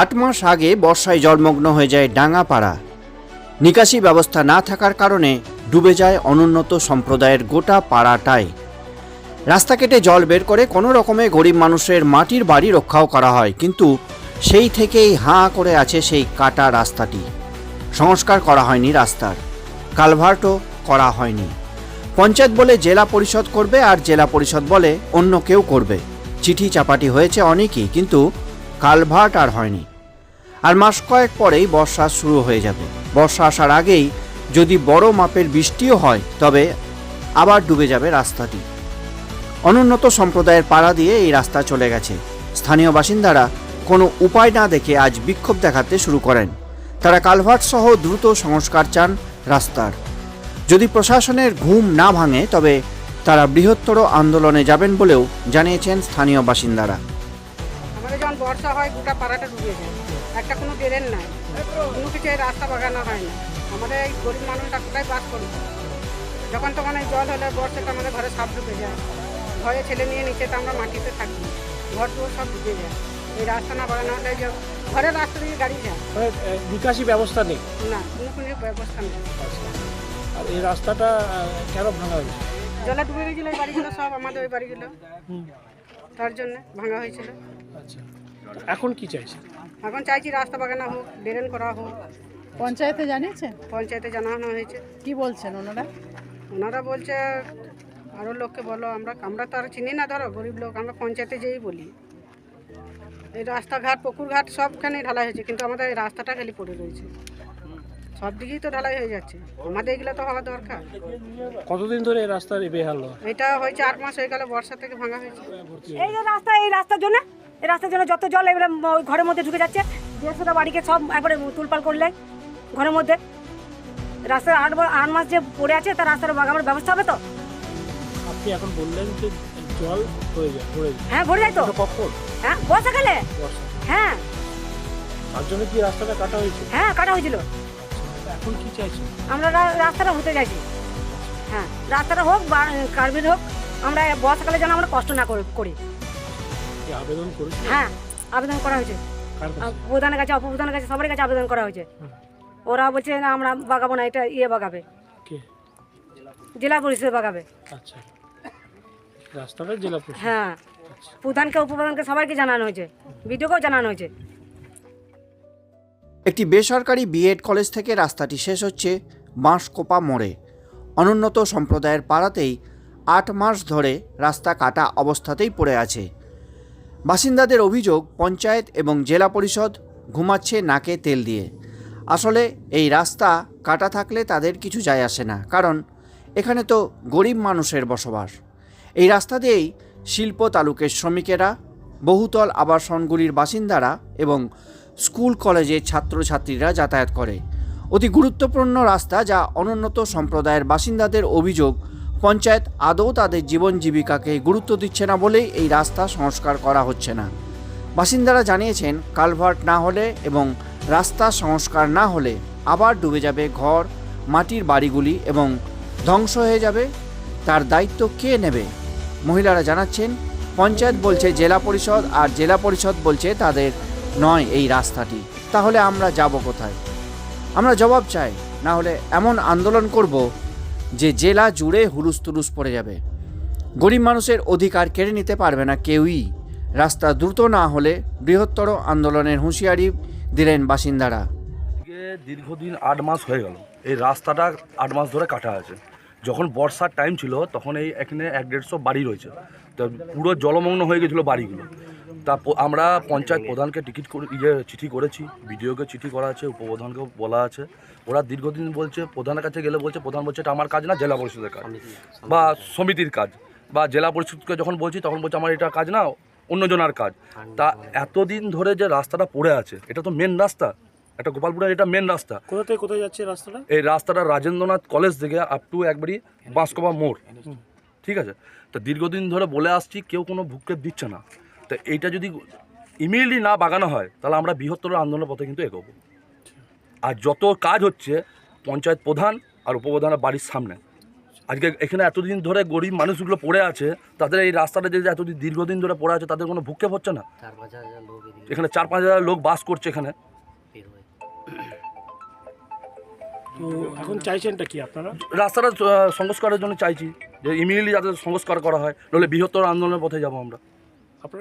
আট মাস আগে বর্ষায় জলমগ্ন হয়ে যায় ডাঙ্গাপাড়া নিকাশি ব্যবস্থা না থাকার কারণে ডুবে যায় অনুন্নত সম্প্রদায়ের গোটা পাড়াটাই। রাস্তা কেটে জল বের করে কোনো রকমে গরিব মানুষের মাটির বাড়ি রক্ষাও করা হয়, কিন্তু সেই থেকেই হাঁ করে আছে সেই কাটা রাস্তাটি। সংস্কার করা হয়নি রাস্তার, কালভার্টও করা হয়নি। পঞ্চায়েত বলে জেলা পরিষদ করবে আর জেলা পরিষদ বলে অন্য কেউ করবে। চিঠি চাপাটি হয়েছে অনেকই, কিন্তু কালভার্ট আর হয়নি। আর মাস কয়েক পরেই বর্ষা শুরু হয়ে যাবে। বর্ষা আসার আগেই যদি বড় মাপের বৃষ্টিও হয়, তবে আবার ডুবে যাবে রাস্তাটি। অনুন্নত সম্প্রদায়ের পাড়া দিয়ে এই রাস্তা চলে গেছে। স্থানীয় বাসিন্দারা কোনো উপায় না দেখে আজ বিক্ষোভ দেখাতে শুরু করেন। তারা কালভার্ট সহ দ্রুত সংস্কার চান রাস্তার। যদি প্রশাসনের ঘুম না ভাঙে, তবে তারা বৃহত্তর আন্দোলনে যাবেন বলেও জানিয়েছেন স্থানীয় বাসিন্দারা। বর্ষা হয় গোটা পাড়াটা ডুবে যায়। একটা কোনো ড্রেন নাই। কোনো কিছু এই রাস্তা বাগানো হয় না। আমাদের এই গরিব মানুষটা কোথায় বাস করবে? যখন তখন এই জল হলে বর্ষাটা আমাদের ঘরে সাপ ঢুকে যায়। ঘরে ছেলে নিয়ে নিচে তো আমরা মাটিতে থাকি। ঘর দুয়ার সব ডুবে যায়। এই রাস্তা না বাগানো হলে ঘরের রাস্তা দিয়ে গাড়ি যায়। মানে নিকাশি ব্যবস্থা নেই? না কোনো কোনো ব্যবস্থা নেই। আর এই রাস্তাটা কেন ভাঙা হয়েছে? জলে ডুবে গেছিল এই বাড়িগুলো সব আমাদের ওই বাড়িগুলো। তার জন্য ভাঙা হয়েছিল। আচ্ছা। এখন কি চাইছে এখন চাইছি রাস্তা বাগানো হোক ড্রেন করা হোক। পঞ্চায়েতে জানিয়েছেন? পঞ্চায়েতে জানানো হয়েছে। কি বলছেন ওনারা? ওনারা বলছে আরও লোককে বলো আমরা আমরা তো আর চিনি না ধরো গরিব লোক আমরা পঞ্চায়েতে যেই বলি। এই রাস্তাঘাট পুকুরঘাট সবখানে ঢালাই হয়েছে কিন্তু আমাদের এই রাস্তাটা খালি পড়ে রয়েছে। সব দিকেই তো ঢালাই হয়ে যাচ্ছে। আমাদের এগুলো তো হওয়া দরকার। কতদিন ধরে এই রাস্তার বেহাল? এটা হয়েছে আট মাস হয়ে গেল বর্ষা থেকে ভাঙা হয়েছে। এই যে রাস্তা এই রাস্তার জন্য রাস্তার জন্য যত জল এগুলো ওই ঘরের মধ্যে ঢুকে যাচ্ছে। দেড়শোটা বাড়িকে সব একবারে তুলপাল করলে ঘরের মধ্যে। রাস্তার আট আট মাস যে পড়ে আছে তার রাস্তার বাগানোর ব্যবস্থা হবে তো? আপনি এখন বললেন যে জল হয়ে যায় ভরে যায়। হ্যাঁ ভরে যায় তো। কখন? হ্যাঁ বর্ষাকালে বর্ষা। হ্যাঁ। তার জন্য কি রাস্তাটা কাটা হয়েছে? হ্যাঁ কাটা হয়েছিল। এখন কি চাইছেন? আমরা রাস্তাটা হতে চাইছি। হ্যাঁ রাস্তাটা হোক বা কার্বির হোক আমরা বর্ষাকালে যেন আমরা কষ্ট না করে- আবেদন করেছেন হ্যাঁ আবেদন করা হয়েছে। প্রধানের কাছে? অপপ্রধানের কাছে সবার কাছে আবেদন করা হয়েছে। ওরা বলছে না আমরা বাগাবো না এটা ইয়ে বাগাবে। জেলা পরিষদ বাগাবে। আচ্ছা। রাস্তাটা জেলা পরিষদ হ্যাঁ। প্রধানকে উপপ্রধানকে সবাইকে জানানো হয়েছে। ভিডিওকেও জানানো হয়েছে। একটি বেসরকারি বিএড কলেজ থেকে রাস্তাটি শেষ হচ্ছে বাঁশকোপা মোড়ে। অনুন্নত সম্প্রদায়ের পাড়াতেই আট মাস ধরে রাস্তা কাটা অবস্থাতেই পড়ে আছে। বাসিন্দাদের অভিযোগ, পঞ্চায়েত এবং জেলা পরিষদ ঘুমাচ্ছে নাকে তেল দিয়ে। আসলে এই রাস্তা কাটা থাকলে তাদের কিছু যায় আসে না, কারণ এখানে তো গরিব মানুষের বসবাস। এই রাস্তা দিয়েই শিল্প তালুকের শ্রমিকেরা, বহুতল আবাসনগুলির বাসিন্দারা এবং স্কুল কলেজের ছাত্রছাত্রীরা যাতায়াত করে। অতি গুরুত্বপূর্ণ রাস্তা যা অনুন্নত সম্প্রদায়ের বাসিন্দাদের অভিযোগ পঞ্চায়েত আদৌ তাদের জীবন জীবিকাকে গুরুত্ব দিচ্ছে না বলেই এই রাস্তা সংস্কার করা হচ্ছে না। বাসিন্দারা জানিয়েছেন, কালভার্ট না হলে এবং রাস্তা সংস্কার না হলে আবার ডুবে যাবে ঘর, মাটির বাড়িগুলি এবং ধ্বংস হয়ে যাবে। তার দায়িত্ব কে নেবে? মহিলারা জানাচ্ছেন, পঞ্চায়েত বলছে জেলা পরিষদ আর জেলা পরিষদ বলছে তাদের নয় এই রাস্তাটি। তাহলে আমরা যাব কোথায়? আমরা জবাব চাই, না হলে এমন আন্দোলন করব যে জেলা জুড়ে হুলুস তুলুস পড়ে যাবে। গরিব মানুষের অধিকার কেড়ে নিতে পারবে না কেউই। রাস্তা দ্রুত না হলে বৃহত্তর আন্দোলনের হুঁশিয়ারি দিলেন বাসিন্দারা। দীর্ঘদিন আট মাস হয়ে গেল। এই রাস্তাটা আট মাস ধরে কাটা আছে। যখন বর্ষার টাইম ছিল, তখন এই এখানে এক দেড়শো বাড়ি রয়েছে। তো পুরো জলমগ্ন হয়ে গেছিল বাড়িগুলো। তা আমরা পঞ্চায়েত প্রধানকে টিকিট করে ইয়ে চিঠি করেছি বিডিওকে চিঠি করা আছে উপপ্রধানকেও বলা আছে। ওরা দীর্ঘদিন বলছে প্রধানের কাছে গেলে বলছে প্রধান বলছে এটা আমার কাজ না জেলা পরিষদের কাজ বা সমিতির কাজ। বা জেলা পরিষদকে যখন বলছি তখন বলছে আমার এটা কাজ না অন্যজনার কাজ। তা এতদিন ধরে যে রাস্তাটা পড়ে আছে এটা তো মেন রাস্তা। একটা গোপালপুরের এটা মেন রাস্তা। কোথা থেকে কোথায় যাচ্ছে রাস্তাটা? এই রাস্তাটা রাজেন্দ্রনাথ কলেজ থেকে আপ টু একবারই বাঁশকোপা মোড়। ঠিক আছে? তো দীর্ঘদিন ধরে বলে আসছি কেউ কোনো ভূক্ষেপ দিচ্ছে না। তো এইটা যদি ইমিডিয়েটলি না বাগানো হয় তাহলে আমরা বৃহত্তর আন্দোলনের পথে কিন্তু এগোবো। আর যত কাজ হচ্ছে পঞ্চায়েত প্রধান আর উপপ্রধানের বাড়ির সামনে আজকে এখানে এতদিন ধরে গরিব মানুষগুলো পড়ে আছে তাদের এই রাস্তাটা যে এতদিন দীর্ঘদিন ধরে পড়ে আছে তাদের কোনো ভুক্ষেপ হচ্ছে না? এখানে চার পাঁচ হাজার লোক বাস করছে এখানে। তো এখন চাইছেনটা কি আপনারা? রাস্তাটা সংস্কারের জন্য চাইছি যে ইমিডিয়েটলি যাতে সংস্কার করা হয় নাহলে বৃহত্তর আন্দোলনের পথে যাব আমরা।